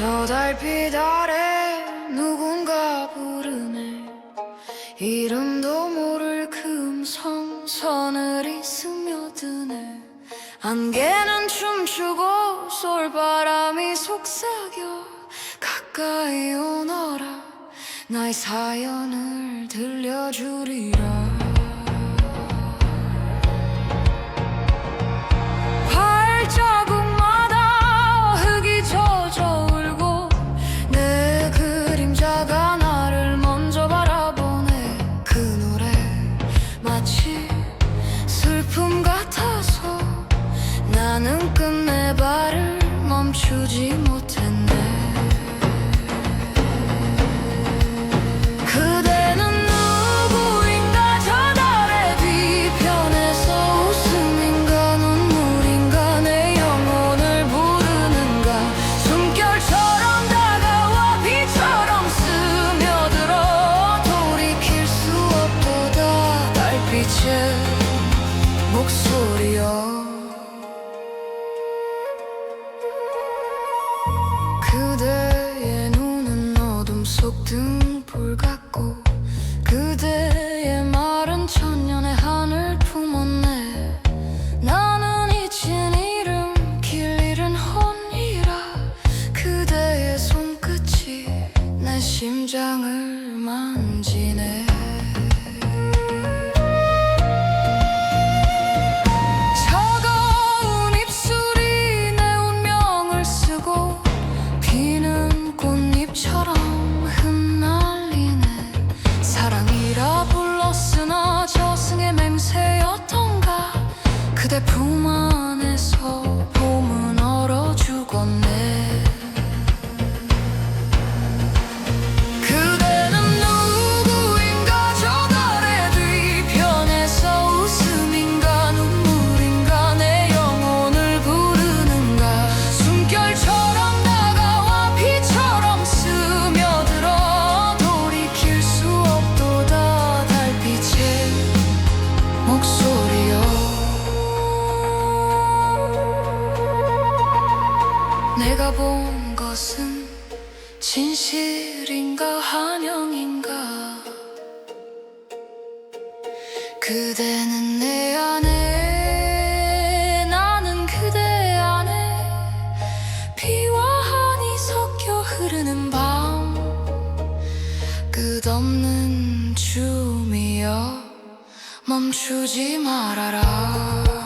저 달빛 아래 누군가 부르네 이름도 모를 그 음성 서늘이 스며드네. 안개는 춤추고 솔바람이 속삭여 가까이 오너라. 나의 사연을 들려주리라 멈추지 못했네. 그대는 누구인가 저 달의 뒤편에서 웃음인가 눈물인가 내 영혼을 부르는가. 숨결처럼 다가와 비처럼 스며들어 돌이킬 수 없도다. 달빛의 목소리여 속 등불 같고 그대의 말은 천년의 하늘 품었네. 나는 잊힌 이름 길 잃은 혼이라 그대의 손끝이 내 심장을 만지네 내가 본 것은 진실인가 한영인가? 그대는 내 안에 나는 그대 안에 비와 한이 섞여 흐르는 밤 끝없는 춤이여 멈추지 말아라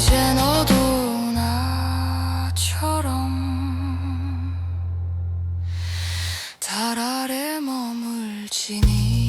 이제 너도 나처럼 달 아래 머물지니.